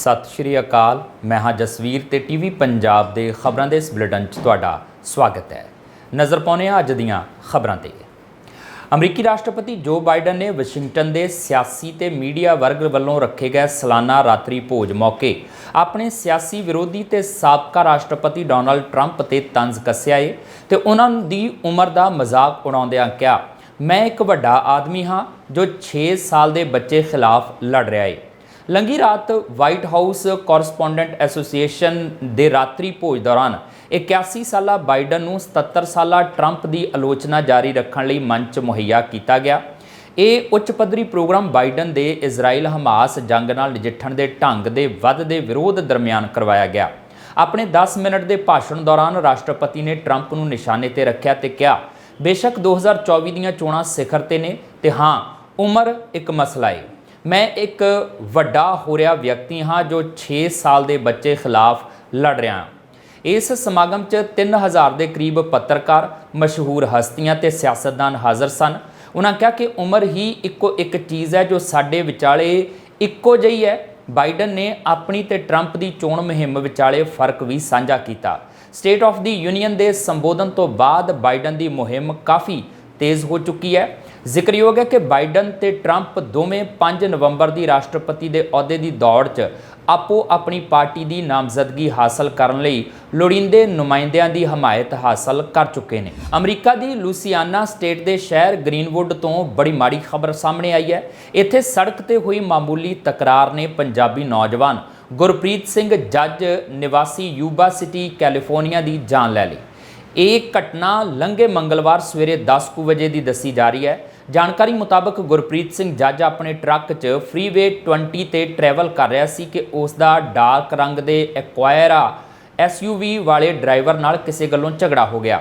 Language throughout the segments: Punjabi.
ਸਤਿ ਸ਼੍ਰੀ ਅਕਾਲ। ਮੈਂ ਹਾਂ ਜਸਵੀਰ ਤੇ ਟੀਵੀ ਪੰਜਾਬ ਦੇ ਖਬਰਾਂ ਦੇ ਇਸ ਬੁਲੇਟਿਨ 'ਚ ਤੁਹਾਡਾ ਸਵਾਗਤ ਹੈ। ਨਜ਼ਰ ਪਾਉਂਦੇ ਹਾਂ ਅੱਜ ਦੀਆਂ ਖਬਰਾਂ ਤੇ। ਅਮਰੀਕੀ ਰਾਸ਼ਟਰਪਤੀ ਜੋ ਬਾਈਡਨ ਨੇ ਵਾਸ਼ਿੰਗਟਨ ਦੇ ਸਿਆਸੀ ਤੇ ਮੀਡੀਆ ਵਰਗ ਵੱਲੋਂ ਰੱਖੇ ਗਏ ਸਾਲਾਨਾ ਰਾਤਰੀ ਭੋਜ ਮੌਕੇ ਆਪਣੇ ਸਿਆਸੀ ਵਿਰੋਧੀ ਤੇ ਸਾਬਕਾ ਰਾਸ਼ਟਰਪਤੀ ਡੋਨਲਡ ਟਰੰਪ ਤੇ ਤੰਜ਼ ਕੱਸਿਆ ਏ ਤੇ ਉਹਨਾਂ ਦੀ ਉਮਰ ਦਾ ਮਜ਼ਾਕ ਉਡਾਉਂਦਿਆਂ ਕਿਹਾ, ਮੈਂ ਇੱਕ ਵੱਡਾ ਆਦਮੀ ਹਾਂ ਜੋ 6 ਸਾਲ ਦੇ ਬੱਚੇ ਖਿਲਾਫ ਲੜ ਰਿਹਾ ਏ। ਲੰਗੀ ਰਾਤ ਵਾਈਟ ਹਾਊਸ ਕੋਰਸਪੋਂਡੈਂਟ ਐਸੋਸੀਏਸ਼ਨ ਦੇ ਰਾਤਰੀ ਭੋਜ ਦੌਰਾਨ 81 ਸਾਲਾ ਬਾਈਡਨ ਨੂੰ 77 ਸਾਲਾ ਟਰੰਪ ਦੀ ਆਲੋਚਨਾ ਜਾਰੀ ਰੱਖਣ ਲਈ ਮੰਚ ਮੁਹੱਈਆ ਕੀਤਾ ਗਿਆ। ਇਹ ਉੱਚ ਪੱਧਰੀ ਪ੍ਰੋਗਰਾਮ ਬਾਈਡਨ ਦੇ ਇਜ਼ਰਾਈਲ ਹਮਾਸ ਜੰਗ ਨਾਲ ਨਜਿੱਠਣ ਦੇ ਢੰਗ ਦੇ ਵੱਧਦੇ ਵਿਰੋਧ ਦਰਮਿਆਨ ਕਰਵਾਇਆ ਗਿਆ। ਆਪਣੇ 10 ਮਿੰਟ ਦੇ ਭਾਸ਼ਣ ਦੌਰਾਨ ਰਾਸ਼ਟਰਪਤੀ ਨੇ ਟਰੰਪ ਨੂੰ ਨਿਸ਼ਾਨੇ ਤੇ ਰੱਖਿਆ ਤੇ ਕਿਹਾ, ਬੇਸ਼ੱਕ 2024 ਦੀਆਂ ਚੋਣਾਂ ਸਿਖਰ ਤੇ ਨੇ ਤੇ ਹਾਂ, ਉਮਰ ਇੱਕ ਮਸਲਾ ਹੈ ਮੈਂ ਇੱਕ ਵੱਡਾ ਹੋ ਰਿਹਾ ਵਿਅਕਤੀ ਹਾਂ ਜੋ 6 ਸਾਲ ਦੇ ਬੱਚੇ ਖਿਲਾਫ ਲੜ ਰਿਹਾ ਹਾਂ। ਇਸ ਸਮਾਗਮ 'ਚ 3000 ਦੇ ਕਰੀਬ ਪੱਤਰਕਾਰ ਮਸ਼ਹੂਰ ਹਸਤੀਆਂ ਤੇ ਸਿਆਸਤਦਾਨ ਹਾਜ਼ਰ ਸਨ। ਉਹਨਾਂ ਕਿਹਾ ਕਿ ਉਮਰ ਹੀ ਇੱਕੋ ਇੱਕ ਚੀਜ਼ ਹੈ ਜੋ ਸਾਡੇ ਵਿਚਾਲੇ ਇੱਕੋ ਜਿਹੀ ਹੈ। ਬਾਈਡਨ ਨੇ ਆਪਣੀ ਤੇ ਟਰੰਪ ਦੀ ਚੋਣ ਮੁਹਿੰਮ ਵਿਚਾਲੇ ਫ਼ਰਕ ਵੀ ਸਾਂਝਾ ਕੀਤਾ। ਸਟੇਟ ਆਫ ਦੀ ਯੂਨੀਅਨ ਦੇ ਸੰਬੋਧਨ ਤੋਂ ਬਾਅਦ ਬਾਈਡਨ ਦੀ ਮੁਹਿੰਮ ਕਾਫੀ ਤੇਜ਼ ਹੋ ਚੁੱਕੀ ਹੈ। ਜ਼ਿਕਰਯੋਗ ਹੈ ਕਿ ਬਾਈਡਨ ਤੇ ਟਰੰਪ ਦੋਵੇਂ 5 ਨਵੰਬਰ ਦੀ ਰਾਸ਼ਟਰਪਤੀ ਦੇ ਅਹੁਦੇ ਦੀ ਦੌੜ 'ਚ ਆਪੋ ਆਪਣੀ ਪਾਰਟੀ ਦੀ ਨਾਮਜ਼ਦਗੀ ਹਾਸਲ ਕਰਨ ਲਈ ਲੋੜੀਂਦੇ ਨੁਮਾਇੰਦਿਆਂ ਦੀ ਹਮਾਇਤ ਹਾਸਲ ਕਰ ਚੁੱਕੇ ਨੇ। ਅਮਰੀਕਾ ਦੀ ਲੂਸੀਆਨਾ ਸਟੇਟ ਦੇ ਸ਼ਹਿਰ ਗ੍ਰੀਨਵੁੱਡ ਤੋਂ ਬੜੀ ਮਾੜੀ ਖਬਰ ਸਾਹਮਣੇ ਆਈ ਹੈ। ਇੱਥੇ ਸੜਕ ਤੇ ਹੋਈ ਮਾਮੂਲੀ ਤਕਰਾਰ ਨੇ ਪੰਜਾਬੀ ਨੌਜਵਾਨ ਗੁਰਪ੍ਰੀਤ ਸਿੰਘ ਜੱਜ ਨਿਵਾਸੀ ਯੂਬਾ ਸਿਟੀ, ਕੈਲੀਫੋਰਨੀਆ ਦੀ ਜਾਨ ਲੈ ਲਈ। ਇਹ ਘਟਨਾ ਲੰਘੇ ਮੰਗਲਵਾਰ ਸਵੇਰੇ 10:00 ਵਜੇ ਦੀ ਦੱਸੀ ਜਾ ਰਹੀ ਹੈ। ਜਾਣਕਾਰੀ ਮੁਤਾਬਕ ਗੁਰਪ੍ਰੀਤ ਸਿੰਘ ਜੱਜ ਆਪਣੇ ਟਰੱਕ 'ਚ ਫ੍ਰੀਵੇ 20 ਤੇ ਟਰੈਵਲ ਕਰ ਰਿਹਾ ਸੀ ਕਿ ਉਸ ਦਾ ਡਾਰਕ ਰੰਗ ਦੇ ਐਕਵਾਇਰਾ ਐਸਯੂਵੀ ਵਾਲੇ ਡਰਾਈਵਰ ਨਾਲ ਕਿਸੇ ਗੱਲੋਂ ਝਗੜਾ ਹੋ ਗਿਆ।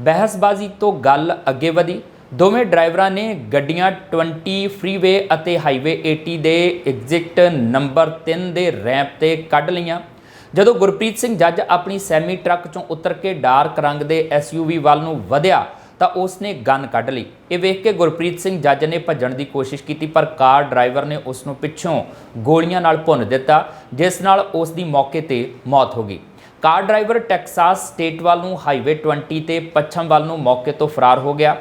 ਬਹਿਸਬਾਜ਼ੀ ਤੋਂ ਗੱਲ ਅੱਗੇ ਵਧੀ। ਦੋਵੇਂ ਡਰਾਈਵਰਾਂ ਨੇ ਗੱਡੀਆਂ 20 ਫ੍ਰੀਵੇ ਅਤੇ ਹਾਈਵੇ 80 ਦੇ ਐਗਜ਼ਿਟ ਨੰਬਰ 3 ਦੇ ਰੈਂਪ ਤੇ ਕੱਢ ਲਈਆਂ। ਜਦੋਂ ਗੁਰਪ੍ਰੀਤ ਸਿੰਘ ਜੱਜ ਆਪਣੀ ਸੈਮੀ ਟਰੱਕ ਚੋਂ ਉਤਰ ਕੇ ਡਾਰਕ ਰੰਗ ਦੇ ਐਸਯੂਵੀ ਵੱਲ ਨੂੰ ਵਧਿਆ, ਤਾਂ ਉਸ ਨੇ ਗਨ ਕੱਢ ਲਈ। ਇਹ ਵੇਖ ਕੇ ਗੁਰਪ੍ਰੀਤ ਸਿੰਘ ਜੱਜ ਨੇ ਭੱਜਣ ਦੀ ਕੋਸ਼ਿਸ਼ ਕੀਤੀ, ਪਰ ਕਾਰ ਡਰਾਈਵਰ ਨੇ ਉਸ ਨੂੰ ਪਿੱਛੋਂ ਗੋਲੀਆਂ ਨਾਲ ਭੁੰਨ ਦਿੱਤਾ, ਜਿਸ ਨਾਲ ਉਸ ਦੀ ਮੌਕੇ ਤੇ ਮੌਤ ਹੋ ਗਈ। ਕਾਰ ਡਰਾਈਵਰ ਟੈਕਸਾਸ ਸਟੇਟ ਵੱਲ ਨੂੰ ਹਾਈਵੇ 20 ਤੇ ਪੱਛਮ ਵੱਲ ਨੂੰ ਮੌਕੇ ਤੋਂ ਫਰਾਰ ਹੋ ਗਿਆ।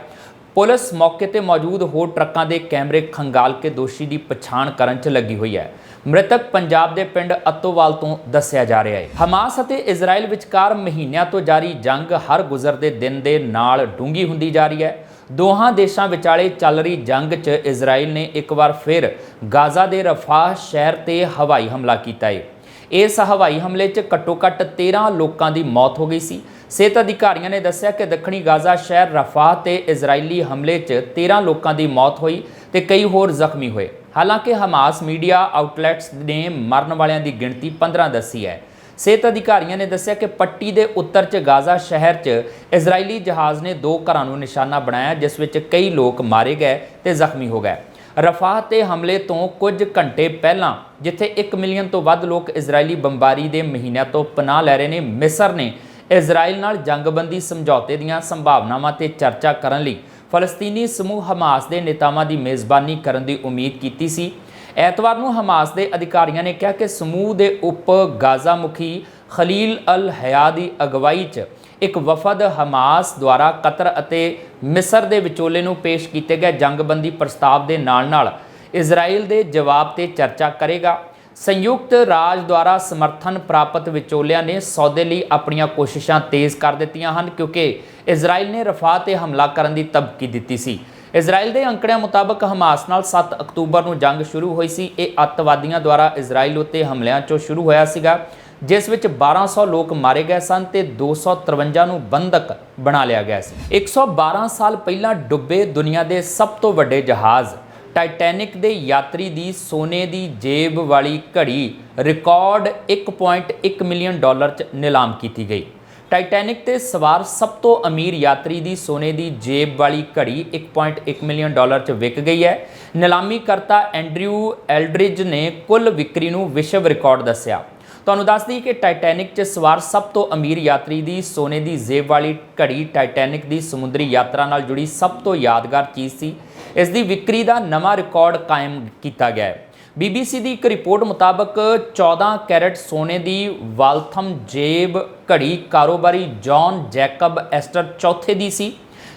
ਪੁਲਿਸ ਮੌਕੇ ਤੇ ਮੌਜੂਦ ਹੋਰ ਟਰੱਕਾਂ ਦੇ ਕੈਮਰੇ ਖੰਗਾਲ ਕੇ ਦੋਸ਼ੀ ਦੀ ਪਛਾਣ ਕਰਨ 'ਚ ਲੱਗੀ ਹੋਈ ਹੈ। ਮ੍ਰਿਤਕ ਪੰਜਾਬ ਦੇ ਪਿੰਡ ਅਤੋਵਾਲ ਤੋਂ ਦੱਸਿਆ ਜਾ ਰਿਹਾ ਹੈ। ਹਮਾਸ ਅਤੇ ਇਜ਼ਰਾਈਲ ਵਿਚਕਾਰ ਮਹੀਨਿਆਂ ਤੋਂ ਜਾਰੀ ਜੰਗ ਹਰ ਗੁਜ਼ਰਦੇ ਦਿਨ ਦੇ ਨਾਲ ਡੂੰਗੀ ਹੁੰਦੀ ਜਾ ਰਹੀ ਹੈ। ਦੋਹਾਂ ਦੇਸ਼ਾਂ ਵਿਚਾਲੇ ਚੱਲ ਰਹੀ ਜੰਗ 'ਚ ਇਜ਼ਰਾਈਲ ਨੇ ਇੱਕ ਵਾਰ ਫਿਰ ਗਾਜ਼ਾ ਦੇ ਰਫਾਹ ਸ਼ਹਿਰ ਤੇ ਹਵਾਈ ਹਮਲਾ ਕੀਤਾ ਹੈ। ਇਸ ਹਵਾਈ ਹਮਲੇ 'ਚ ਘੱਟੋ-ਘੱਟ 13 ਲੋਕਾਂ ਦੀ ਮੌਤ ਹੋ ਗਈ ਸੀ। ਸਿਹਤ ਅਧਿਕਾਰੀਆਂ ਨੇ ਦੱਸਿਆ ਕਿ ਦੱਖਣੀ ਗਾਜ਼ਾ ਸ਼ਹਿਰ ਰਫਾਹ ਤੇ ਇਜ਼ਰਾਈਲੀ ਹਮਲੇ 'ਚ 13 ਲੋਕਾਂ ਦੀ ਮੌਤ ਹੋਈ ਤੇ ਕਈ ਹੋਰ ਜ਼ਖਮੀ ਹੋਏ। ਹਾਲਾਂਕਿ ਹਮਾਸ ਮੀਡੀਆ ਆਊਟਲੈਟਸ ਨੇ ਮਰਨ ਵਾਲਿਆਂ ਦੀ ਗਿਣਤੀ 15 ਦੱਸੀ ਹੈ। ਸਿਹਤ ਅਧਿਕਾਰੀਆਂ ਨੇ ਦੱਸਿਆ ਕਿ ਪੱਟੀ ਦੇ ਉੱਤਰ 'ਚ ਗਾਜ਼ਾ ਸ਼ਹਿਰ 'ਚ ਇਜ਼ਰਾਈਲੀ ਜਹਾਜ਼ ਨੇ ਦੋ ਘਰਾਂ ਨੂੰ ਨਿਸ਼ਾਨਾ ਬਣਾਇਆ, ਜਿਸ ਵਿੱਚ ਕਈ ਲੋਕ ਮਾਰੇ ਗਏ ਤੇ ਜ਼ਖਮੀ ਹੋ ਗਏ। ਰਫਾਹ ਤੇ ਹਮਲੇ ਤੋਂ ਕੁਝ ਘੰਟੇ ਪਹਿਲਾਂ, ਜਿੱਥੇ 1 ਮਿਲੀਅਨ ਤੋਂ ਵੱਧ ਲੋਕ ਇਜ਼ਰਾਈਲੀ ਬੰਬਾਰੀ ਦੇ ਮਹੀਨਿਆਂ ਤੋਂ ਪਨਾਹ ਲੈ ਰਹੇ ਨੇ, ਮਿਸਰ ਨੇ ਇਜ਼ਰਾਈਲ ਨਾਲ ਜੰਗਬੰਦੀ ਸਮਝੌਤੇ ਦੀਆਂ ਸੰਭਾਵਨਾਵਾਂ ਤੇ ਚਰਚਾ ਕਰਨ ਲਈ ਫਲਸਤੀਨੀ ਸਮੂਹ ਹਮਾਸ ਦੇ ਨੇਤਾਵਾਂ ਦੀ ਮੇਜ਼ਬਾਨੀ ਕਰਨ ਦੀ ਉਮੀਦ ਕੀਤੀ ਸੀ। ਐਤਵਾਰ ਨੂੰ ਹਮਾਸ ਦੇ ਅਧਿਕਾਰੀਆਂ ਨੇ ਕਿਹਾ ਕਿ ਸਮੂਹ ਦੇ ਉਪ ਗਾਜ਼ਾ ਮੁਖੀ ਖਲੀਲ ਅਲ ਹਯਾ ਦੀ ਅਗਵਾਈ 'ਚ ਇੱਕ ਵਫਦ ਹਮਾਸ ਦੁਆਰਾ ਕਤਰ ਅਤੇ ਮਿਸਰ ਦੇ ਵਿਚੋਲੇ ਨੂੰ ਪੇਸ਼ ਕੀਤੇ ਗਏ ਜੰਗਬੰਦੀ ਪ੍ਰਸਤਾਵ ਦੇ ਨਾਲ-ਨਾਲ ਇਜ਼ਰਾਈਲ ਦੇ ਜਵਾਬ ਤੇ ਚਰਚਾ ਕਰੇਗਾ। ਸੰਯੁਕਤ ਰਾਜ ਦੁਆਰਾ ਸਮਰਥਨ ਪ੍ਰਾਪਤ ਵਿਚੋਲਿਆਂ ਨੇ ਸੌਦੇ ਲਈ ਆਪਣੀਆਂ ਕੋਸ਼ਿਸ਼ਾਂ ਤੇਜ਼ ਕਰ ਦਿੱਤੀਆਂ ਹਨ, ਕਿਉਂਕਿ ਇਜ਼ਰਾਈਲ ਨੇ ਰਫਾਹ ਤੇ ਹਮਲਾ ਕਰਨ ਦੀ ਧਮਕੀ ਦਿੱਤੀ ਸੀ। ਇਜ਼ਰਾਈਲ ਦੇ ਅੰਕੜਿਆਂ ਮੁਤਾਬਕ ਹਮਾਸ ਨਾਲ 7 ਅਕਤੂਬਰ ਨੂੰ ਜੰਗ ਸ਼ੁਰੂ ਹੋਈ ਸੀ। ਇਹ ਅੱਤਵਾਦੀਆਂ ਦੁਆਰਾ ਇਜ਼ਰਾਈਲ ਉੱਤੇ ਹਮਲਿਆਂ ਚੋਂ ਸ਼ੁਰੂ ਹੋਇਆ ਸੀਗਾ, ਜਿਸ ਵਿੱਚ 1200 ਲੋਕ ਮਾਰੇ ਗਏ ਸਨ ਤੇ 253 ਨੂੰ ਬੰਦਕ ਬਣਾ ਲਿਆ ਗਿਆ ਸੀ। 112 ਸਾਲ ਪਹਿਲਾਂ ਡੁੱਬੇ ਦੁਨੀਆ ਦੇ ਸਭ ਤੋਂ ਵੱਡੇ ਜਹਾਜ਼ ਟਾਈਟੈਨਿਕ ਦੇ ਯਾਤਰੀ ਦੀ ਸੋਨੇ ਦੀ ਜੇਬ ਵਾਲੀ ਘੜੀ ਰਿਕਾਰਡ 1.1 ਮਿਲੀਅਨ ਡਾਲਰ 'ਚ ਨਿਲਾਮ ਕੀਤੀ ਗਈ। ਟਾਈਟੈਨਿਕ ਤੇ ਸਵਾਰ ਸਭ ਤੋਂ ਅਮੀਰ ਯਾਤਰੀ ਦੀ ਸੋਨੇ ਦੀ ਜੇਬ ਵਾਲੀ ਘੜੀ 1.1 ਮਿਲੀਅਨ ਡਾਲਰ 'ਚ ਵਿਕ ਗਈ ਹੈ। ਨਿਲਾਮੀਕਰਤਾ ਐਂਡਰਿਊ ਐਲਡਰਿਜ ਨੇ ਕੁੱਲ ਵਿਕਰੀ ਨੂੰ ਵਿਸ਼ਵ ਰਿਕਾਰਡ ਦੱਸਿਆ। ਤੁਹਾਨੂੰ ਦੱਸ ਦਈਏ ਕਿ ਟਾਈਟੈਨਿਕ 'ਚ ਸਵਾਰ ਸਭ ਤੋਂ ਅਮੀਰ ਯਾਤਰੀ ਦੀ ਸੋਨੇ ਦੀ ਜੇਬ ਵਾਲੀ ਘੜੀ ਟਾਈਟੈਨਿਕ ਦੀ ਸਮੁੰਦਰੀ ਯਾਤਰਾ ਨਾਲ ਜੁੜੀ ਸਭ ਤੋਂ ਯਾਦਗਾਰ ਚੀਜ਼ ਸੀ ਇਸ ਦੀ ਵਿਕਰੀ ਦਾ ਨਵਾਂ ਰਿਕਾਰਡ ਕਾਇਮ ਕੀਤਾ ਗਿਆ ਹੈ। BBC ਦੀ ਇੱਕ ਰਿਪੋਰਟ ਮੁਤਾਬਕ 14 ਕੈਰਟ ਸੋਨੇ ਦੀ ਵਾਲਥਮ ਜੇਬ ਘੜੀ ਕਾਰੋਬਾਰੀ ਜੌਨ ਜੈਕਬ ਐਸਟਰ ਚੌਥੇ ਦੀ ਸੀ,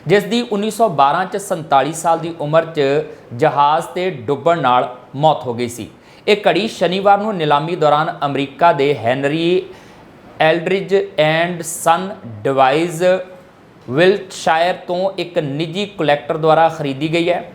ਜਿਸ ਦੀ 1912 ਚ 47 ਸਾਲ ਦੀ ਉਮਰ 'ਚ ਜਹਾਜ਼ ਤੇ ਡੁੱਬਣ ਨਾਲ ਮੌਤ ਹੋ ਗਈ ਸੀ। ਇਹ ਘੜੀ ਸ਼ਨੀਵਾਰ ਨੂੰ ਨਿਲਾਮੀ ਦੌਰਾਨ ਅਮਰੀਕਾ ਦੇ Henry Aldridge and Son Devizes Wiltshire ਤੋਂ ਇੱਕ ਨਿੱਜੀ ਕਲੈਕਟਰ ਦੁਆਰਾ ਖਰੀਦੀ ਗਈ ਹੈ।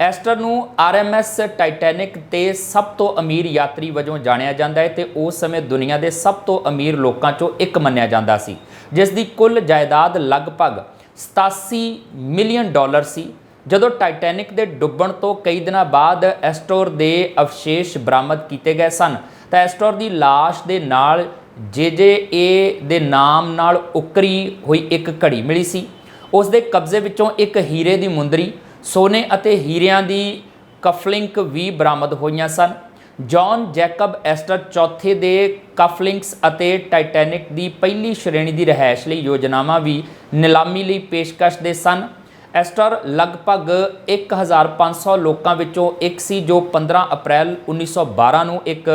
ਐਸਟਰ ਨੂੰ ਆਰਐਮਐਸ ਟਾਈਟੈਨਿਕ ਤੇ ਸਭ ਤੋਂ ਅਮੀਰ ਯਾਤਰੀ ਵਜੋਂ ਜਾਣਿਆ ਜਾਂਦਾ ਹੈ ਤੇ ਉਸ ਸਮੇਂ ਦੁਨੀਆ ਦੇ ਸਭ ਤੋਂ ਅਮੀਰ ਲੋਕਾਂ ਚੋਂ ਇੱਕ ਮੰਨਿਆ ਜਾਂਦਾ ਸੀ, ਜਿਸ ਦੀ ਕੁੱਲ ਜਾਇਦਾਦ ਲਗਭਗ 87 ਮਿਲੀਅਨ ਡਾਲਰ ਸੀ। ਜਦੋਂ ਟਾਈਟੈਨਿਕ ਦੇ ਡੁੱਬਣ ਤੋਂ ਕਈ ਦਿਨਾਂ ਬਾਅਦ ਐਸਟੋਰ ਦੇ ਅਵਸ਼ੇਸ਼ ਬਰਾਮਦ ਕੀਤੇ ਗਏ ਸਨ, ਤਾਂ ਐਸਟੋਰ ਦੀ ਲਾਸ਼ ਦੇ ਨਾਲ JJA ਦੇ ਨਾਮ ਨਾਲ ਉਕਰੀ ਹੋਈ ਇੱਕ ਘੜੀ ਮਿਲੀ ਸੀ ਉਸ ਦੇ ਕਬਜ਼ੇ ਵਿੱਚੋਂ ਇੱਕ ਹੀਰੇ ਦੀ ਮੁੰਦਰੀ, ਸੋਨੇ ਅਤੇ ਹੀਰਿਆਂ ਦੀ ਕਫਲਿੰਕ ਵੀ ਬਰਾਮਦ ਹੋਈਆਂ ਸਨ। ਜੌਨ ਜੈਕਬ ਐਸਟਰ ਚੌਥੇ ਦੇ ਕਫਲਿੰਕਸ ਅਤੇ ਟਾਈਟੈਨਿਕ ਦੀ ਪਹਿਲੀ ਸ਼੍ਰੇਣੀ ਦੀ ਰਿਹਾਇਸ਼ ਲਈ ਯੋਜਨਾਵਾਂ ਵੀ ਨਿਲਾਮੀ ਲਈ ਪੇਸ਼ਕਸ਼ ਦੇ ਸਨ। ਐਸਟਰ ਲਗਭਗ 1500 ਲੋਕਾਂ ਵਿੱਚੋਂ ਇੱਕ ਸੀ ਜੋ 15 ਅਪ੍ਰੈਲ 1912 ਨੂੰ ਇੱਕ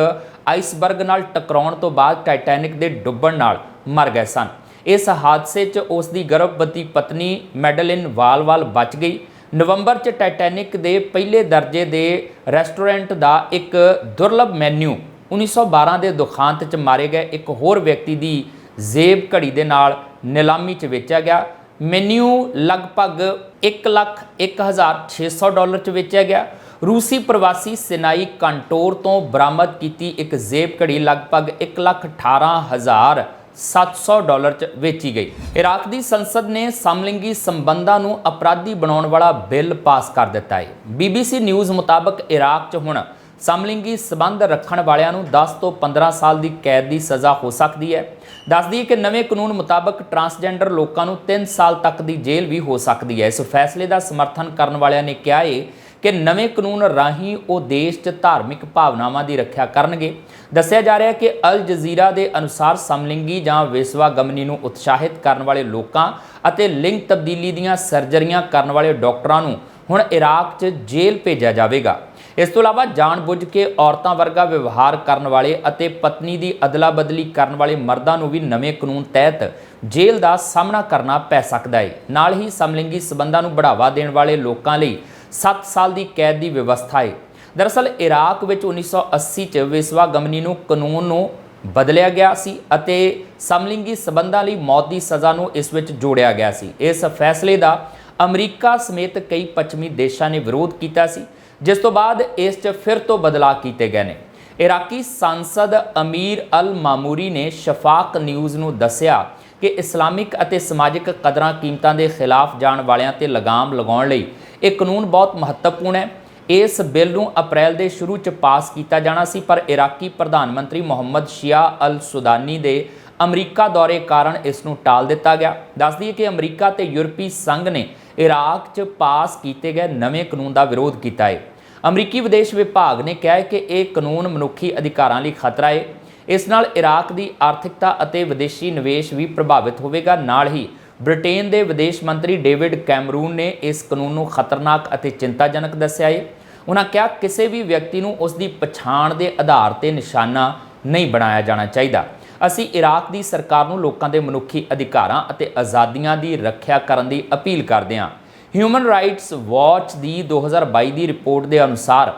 ਆਈਸਬਰਗ ਨਾਲ ਟਕਰਾਉਣ ਤੋਂ ਬਾਅਦ ਟਾਈਟੈਨਿਕ ਦੇ ਡੁੱਬਣ ਨਾਲ ਮਰ ਗਏ ਸਨ। ਇਸ ਹਾਦਸੇ 'ਚ ਉਸ ਦੀ ਗਰਭਵਤੀ ਪਤਨੀ ਮੈਡਲਿਨ ਵਾਲਵਾਲ ਬਚ ਗਈ। ਨਵੰਬਰ 'ਚ ਟਾਈਟੈਨਿਕ ਦੇ ਪਹਿਲੇ ਦਰਜੇ ਦੇ ਰੈਸਟੋਰੈਂਟ ਦਾ ਇੱਕ ਦੁਰਲਭ ਮੈਨੂ 1912 ਦੇ ਦੁਖਾਂਤ 'ਚ ਮਾਰੇ ਗਏ। ਇੱਕ ਹੋਰ ਵਿਅਕਤੀ ਦੀ ਜ਼ੇਬ ਘੜੀ ਦੇ ਨਾਲ ਨਿਲਾਮੀ 'ਚ ਵੇਚਿਆ ਗਿਆ। ਮੈਨੂ ਲਗਭਗ 1,1600 ਡਾਲਰ 'ਚ ਵੇਚਿਆ ਗਿਆ। ਰੂਸੀ ਪ੍ਰਵਾਸੀ ਸਿਨਾਈ ਕੰਟੋਰ ਤੋਂ ਬਰਾਮਦ ਕੀਤੀ ਇੱਕ ਜ਼ੇਬ ਘੜੀ ਲਗਭਗ 1,18,000 700 ਡਾਲਰ ਚ ਵੇਚੀ ਗਈ। ਇਰਾਕ ਦੀ ਸੰਸਦ ਨੇ ਸਮਲਿੰਗੀ ਸੰਬੰਧਾਂ ਨੂੰ ਅਪਰਾਧੀ ਬਣਾਉਣ ਵਾਲਾ ਬਿੱਲ ਪਾਸ ਕਰ ਦਿੱਤਾ ਹੈ। BBC ਨਿਊਜ਼ ਮੁਤਾਬਕ ਇਰਾਕ 'ਚ ਹੁਣ ਸਮਲਿੰਗੀ ਸਬੰਧ ਰੱਖਣ ਵਾਲਿਆਂ ਨੂੰ 10 ਤੋਂ 15 ਸਾਲ ਦੀ ਕੈਦ ਦੀ ਸਜ਼ਾ ਹੋ ਸਕਦੀ ਹੈ। ਦੱਸਦੀ ਹੈ ਕਿ ਨਵੇਂ ਕਾਨੂੰਨ ਮੁਤਾਬਕ ਟਰਾਂਸਜੈਂਡਰ ਲੋਕਾਂ ਨੂੰ 3 ਸਾਲ ਤੱਕ ਦੀ ਜੇਲ੍ਹ ਵੀ ਹੋ ਸਕਦੀ ਹੈ। ਇਸ ਫੈਸਲੇ ਦਾ ਸਮਰਥਨ ਕਰਨ ਵਾਲਿਆਂ ਨੇ ਕਿਹਾ ਹੈ ਕਿ ਨਵੇਂ ਕਾਨੂੰਨ ਰਾਹੀਂ ਉਹ ਦੇਸ਼ 'ਚ ਧਾਰਮਿਕ ਭਾਵਨਾਵਾਂ ਦੀ ਰੱਖਿਆ ਕਰਨਗੇ। ਦੱਸਿਆ ਜਾ ਰਿਹਾ ਹੈ ਕਿ ਅਲ ਜਜ਼ੀਰਾ ਦੇ ਅਨੁਸਾਰ ਸਮਲਿੰਗੀ ਜਾਂ ਵੇਸਵਾਗਮਨੀ ਨੂੰ ਉਤਸ਼ਾਹਿਤ ਕਰਨ ਵਾਲੇ ਲੋਕਾਂ ਅਤੇ ਲਿੰਗ ਤਬਦੀਲੀ ਦੀਆਂ ਸਰਜਰੀਆਂ ਕਰਨ ਵਾਲੇ ਡਾਕਟਰਾਂ ਨੂੰ ਹੁਣ ਇਰਾਕ 'ਚ ਜੇਲ੍ਹ ਭੇਜਿਆ ਜਾਵੇਗਾ। ਇਸ ਤੋਂ ਇਲਾਵਾ ਜਾਣਬੁੱਝ ਕੇ ਔਰਤਾਂ ਵਰਗਾ ਵਿਵਹਾਰ ਕਰਨ ਵਾਲੇ ਅਤੇ ਪਤਨੀ ਦੀ ਅਦਲਾ-ਬਦਲੀ ਕਰਨ ਵਾਲੇ ਮਰਦਾਂ ਨੂੰ ਵੀ ਨਵੇਂ ਕਾਨੂੰਨ ਤਹਿਤ ਜੇਲ੍ਹ ਦਾ ਸਾਹਮਣਾ ਕਰਨਾ ਪੈ ਸਕਦਾ ਹੈ। ਨਾਲ ਹੀ ਸਮਲਿੰਗੀ ਸਬੰਧਾਂ ਨੂੰ ਬੜਾਵਾ ਦੇਣ ਵਾਲੇ ਲੋਕਾਂ ਲਈ 7 ਸਾਲ ਦੀ ਕੈਦ ਦੀ ਵਿਵਸਥਾ ਹੈ ਦਰਅਸਲ ਇਰਾਕ ਵਿੱਚ 1980 ਚ ਵਿਸ਼ਵਾ ਗਮਨੀ ਨੂੰ ਕਾਨੂੰਨ ਨੂੰ ਬਦਲਿਆ ਗਿਆ ਸੀ ਅਤੇ ਸਮਲਿੰਗੀ ਸਬੰਧਾਂ ਲਈ ਮੌਤ ਦੀ ਸਜ਼ਾ ਨੂੰ ਇਸ ਵਿੱਚ ਜੋੜਿਆ ਗਿਆ ਸੀ। ਇਸ ਫੈਸਲੇ ਦਾ ਅਮਰੀਕਾ ਸਮੇਤ ਕਈ ਪੱਛਮੀ ਦੇਸ਼ਾਂ ਨੇ ਵਿਰੋਧ ਕੀਤਾ ਸੀ, ਜਿਸ ਤੋਂ ਬਾਅਦ ਇਸ 'ਚ ਫਿਰ ਤੋਂ ਬਦਲਾਅ ਕੀਤੇ ਗਏ ਨੇ। ਇਰਾਕੀ ਸੰਸਦ ਅਮੀਰ ਅਲ ਮਾਮੂਰੀ ਨੇ ਸ਼ਫਾਕ ਨਿਊਜ਼ ਨੂੰ ਦੱਸਿਆ ਕਿ ਇਸਲਾਮਿਕ ਅਤੇ ਸਮਾਜਿਕ ਕਦਰਾਂ ਕੀਮਤਾਂ ਦੇ ਖਿਲਾਫ ਜਾਣ ਵਾਲਿਆਂ ਤੇ ਲਗਾਮ ਲਗਾਉਣ ਲਈ ਇਹ ਕਾਨੂੰਨ ਬਹੁਤ ਮਹੱਤਵਪੂਰਨ ਹੈ। ਇਸ ਬਿੱਲ ਨੂੰ ਅਪ੍ਰੈਲ ਦੇ ਸ਼ੁਰੂ 'ਚ ਪਾਸ ਕੀਤਾ ਜਾਣਾ ਸੀ, ਪਰ ਇਰਾਕੀ ਪ੍ਰਧਾਨ ਮੰਤਰੀ ਮੁਹੰਮਦ ਸ਼ੀਆ ਅਲ ਸੁਦਾਨੀ ਦੇ ਅਮਰੀਕਾ ਦੌਰੇ ਕਾਰਨ ਇਸ ਨੂੰ ਟਾਲ ਦਿੱਤਾ ਗਿਆ। ਦੱਸਦੀ ਹੈ ਕਿ ਅਮਰੀਕਾ ਤੇ ਯੂਰਪੀ ਸੰਘ ਨੇ ਇਰਾਕ 'ਚ ਪਾਸ ਕੀਤੇ ਗਏ ਨਵੇਂ ਕਾਨੂੰਨ ਦਾ ਵਿਰੋਧ ਕੀਤਾ ਹੈ ਅਮਰੀਕੀ ਵਿਦੇਸ਼ ਵਿਭਾਗ ਨੇ ਕਿਹਾ ਹੈ ਕਿ ਇਹ ਕਾਨੂੰਨ ਮਨੁੱਖੀ ਅਧਿਕਾਰਾਂ ਲਈ ਖਤਰਾ ਹੈ ਇਸ ਨਾਲ ਇਰਾਕ ਦੀ ਆਰਥਿਕਤਾ ਅਤੇ ਵਿਦੇਸ਼ੀ ਨਿਵੇਸ਼ ਵੀ ਪ੍ਰਭਾਵਿਤ ਹੋਵੇਗਾ। ਨਾਲ ਹੀ ਬ੍ਰਿਟੇਨ ਦੇ ਵਿਦੇਸ਼ ਮੰਤਰੀ ਡੇਵਿਡ ਕੈਮਰੂਨ ਨੇ ਇਸ ਕਾਨੂੰਨ ਨੂੰ ਖਤਰਨਾਕ ਅਤੇ ਚਿੰਤਾਜਨਕ ਦੱਸਿਆ ਹੈ ਉਹਨਾਂ ਕਿਹਾ, ਕਿਸੇ ਵੀ ਵਿਅਕਤੀ ਨੂੰ ਉਸ ਦੀ ਪਛਾਣ ਦੇ ਆਧਾਰ ਤੇ ਨਿਸ਼ਾਨਾ ਨਹੀਂ ਬਣਾਇਆ ਜਾਣਾ ਚਾਹੀਦਾ। ਅਸੀਂ ਇਰਾਕ ਦੀ ਸਰਕਾਰ ਨੂੰ ਲੋਕਾਂ ਦੇ ਮਨੁੱਖੀ ਅਧਿਕਾਰਾਂ ਅਤੇ ਆਜ਼ਾਦੀਆਂ ਦੀ ਰੱਖਿਆ ਕਰਨ ਦੀ ਅਪੀਲ ਕਰਦੇ ਹਾਂ। ਹਿਊਮਨ ਰਾਈਟਸ ਵਾਚ ਦੀ 2022 ਦੀ ਰਿਪੋਰਟ ਦੇ ਅਨੁਸਾਰ,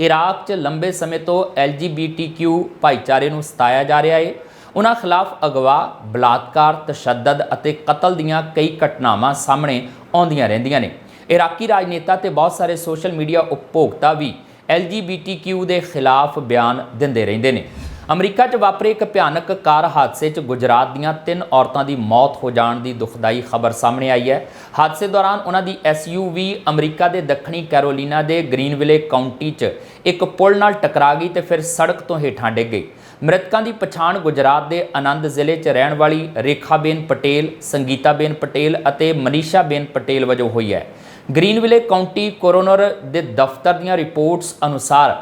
ਇਰਾਕ 'ਚ ਲੰਬੇ ਸਮੇਂ ਤੋਂ LGBTQ ਭਾਈਚਾਰੇ ਨੂੰ ਸਤਾਇਆ ਜਾ ਰਿਹਾ ਹੈ ਉਹਨਾਂ ਖਿਲਾਫ ਅਗਵਾ, ਬਲਾਤਕਾਰ, ਤਸ਼ੱਦਦ ਅਤੇ ਕਤਲ ਦੀਆਂ ਕਈ ਘਟਨਾਵਾਂ ਸਾਹਮਣੇ ਆਉਂਦੀਆਂ ਰਹਿੰਦੀਆਂ ਨੇ। ਇਰਾਕੀ ਰਾਜਨੇਤਾ ਤੇ ਬਹੁਤ ਸਾਰੇ ਸੋਸ਼ਲ ਮੀਡੀਆ ਉਪਭੋਗਤਾ ਵੀ LGBTQ ਦੇ ਖਿਲਾਫ ਬਿਆਨ ਦਿੰਦੇ ਰਹਿੰਦੇ ਨੇ। ਅਮਰੀਕਾ 'ਚ ਵਾਪਰੇ ਇੱਕ ਭਿਆਨਕ ਕਾਰ ਹਾਦਸੇ 'ਚ ਗੁਜਰਾਤ ਦੀਆਂ ਤਿੰਨ ਔਰਤਾਂ ਦੀ ਮੌਤ ਹੋ ਜਾਣ ਦੀ ਦੁਖਦਾਈ ਖਬਰ ਸਾਹਮਣੇ ਆਈ ਹੈ। ਹਾਦਸੇ ਦੌਰਾਨ ਉਹਨਾਂ ਦੀ SUV ਅਮਰੀਕਾ ਦੇ ਦੱਖਣੀ ਕੈਰੋਲੀਨਾ ਦੇ ਗ੍ਰੀਨਵਿਲੇ ਕਾਉਂਟੀ 'ਚ ਇੱਕ ਪੁਲ ਨਾਲ ਟਕਰਾ ਗਈ ਤੇ ਫਿਰ ਸੜਕ ਤੋਂ ਹੇਠਾਂ ਡਿੱਗ ਗਈ। ਮ੍ਰਿਤਕਾਂ ਦੀ ਪਛਾਣ ਗੁਜਰਾਤ ਦੇ ਆਨੰਦ ਜ਼ਿਲ੍ਹੇ 'ਚ ਰਹਿਣ ਵਾਲੀ ਰੇਖਾਬੇਨ ਪਟੇਲ, ਸੰਗੀਤਾਬੇਨ ਪਟੇਲ ਅਤੇ ਮਨੀਸ਼ਾਬੇਨ ਪਟੇਲ ਵਜੋਂ ਹੋਈ ਹੈ। ਗ੍ਰੀਨਵਿਲੇ ਕਾਉਂਟੀ ਕੋਰੋਨਰ ਦੇ ਦਫ਼ਤਰ ਦੀਆਂ ਰਿਪੋਰਟਸ ਅਨੁਸਾਰ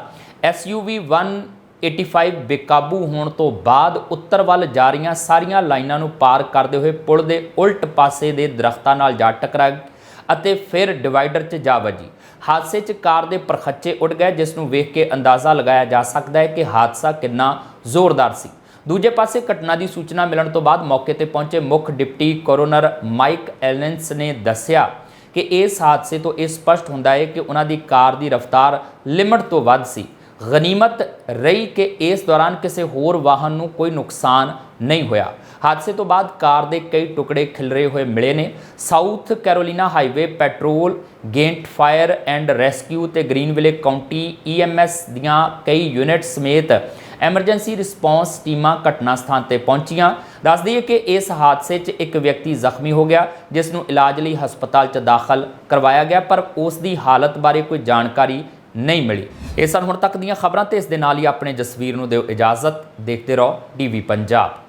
SUV 185 ਬੇਕਾਬੂ ਹੋਣ ਤੋਂ ਬਾਅਦ ਉੱਤਰ ਵੱਲ ਜਾ ਰਹੀਆਂ ਸਾਰੀਆਂ ਲਾਈਨਾਂ ਨੂੰ ਪਾਰ ਕਰਦੇ ਹੋਏ ਪੁਲ ਦੇ ਉਲਟ ਪਾਸੇ ਦੇ ਦਰਖਤਾਂ ਨਾਲ ਜਾ ਟਕਰਾ ਅਤੇ ਫਿਰ ਡਿਵਾਈਡਰ 'ਚ ਜਾ ਵੱਜੀ। ਹਾਦਸੇ 'ਚ ਕਾਰ ਦੇ ਪਰਖੱਚੇ ਉੱਡ ਗਏ, ਜਿਸ ਨੂੰ ਵੇਖ ਕੇ ਅੰਦਾਜ਼ਾ ਲਗਾਇਆ ਜਾ ਸਕਦਾ ਹੈ ਕਿ ਹਾਦਸਾ ਕਿੰਨਾ ਜ਼ੋਰਦਾਰ ਸੀ। ਦੂਜੇ ਪਾਸੇ ਘਟਨਾ ਦੀ ਸੂਚਨਾ ਮਿਲਣ ਤੋਂ ਬਾਅਦ ਮੌਕੇ ਤੇ ਪਹੁੰਚੇ ਮੁੱਖ ਡਿਪਟੀ ਕੋਰੋਨਰ ਮਾਈਕ ਐਲਨਸ ਨੇ ਦੱਸਿਆ ਕਿ ਇਸ ਹਾਦਸੇ ਤੋਂ ਇਹ ਸਪਸ਼ਟ ਹੁੰਦਾ ਹੈ ਕਿ ਉਹਨਾਂ ਦੀ ਕਾਰ ਦੀ ਰਫ਼ਤਾਰ ਲਿਮਟ ਤੋਂ ਵੱਧ ਸੀ। ਗਨੀਮਤ ਰਹੀ ਕਿ ਇਸ ਦੌਰਾਨ ਕਿਸੇ ਹੋਰ ਵਾਹਨ ਨੂੰ ਕੋਈ ਨੁਕਸਾਨ ਨਹੀਂ ਹੋਇਆ। ਹਾਦਸੇ ਤੋਂ ਬਾਅਦ ਕਾਰ ਦੇ ਕਈ ਟੁਕੜੇ ਖਿਲਰੇ ਹੋਏ ਮਿਲੇ ਨੇ। South Carolina highway patrol, Gantt fire and rescue ਤੇ ਗ੍ਰੀਨਵਿਲੇ ਕਾਉਂਟੀ ਈਐਮਐਸ ਦੀਆਂ ਕਈ ਯੂਨਿਟ ਸਮੇਤ ਐਮਰਜੈਂਸੀ ਰਿਸਪੌਂਸ ਟੀਮਾਂ ਘਟਨਾ ਸਥਾਨ ਤੇ ਪਹੁੰਚੀਆਂ। ਦੱਸ ਦਈਏ ਕਿ ਇਸ ਹਾਦਸੇ 'ਚ ਇੱਕ ਵਿਅਕਤੀ ਜ਼ਖਮੀ ਹੋ ਗਿਆ, ਜਿਸ ਨੂੰ ਇਲਾਜ ਲਈ ਹਸਪਤਾਲ 'ਚ ਦਾਖਲ ਕਰਵਾਇਆ ਗਿਆ, ਪਰ ਉਸ ਦੀ ਹਾਲਤ ਬਾਰੇ ਕੋਈ ਜਾਣਕਾਰੀ ਨਹੀਂ ਮਿਲੀ। ਇਹ ਸਨ ਹੁਣ ਤੱਕ ਦੀਆਂ ਖਬਰਾਂ ਤੇ ਇਸ ਦੇ ਨਾਲ ਹੀ ਆਪਣੇ ਜਸਵੀਰ ਨੂੰ ਦਿਓ ਇਜਾਜ਼ਤ। ਦੇਖਦੇ ਰਹੋ ਟੀਵੀ ਪੰਜਾਬ।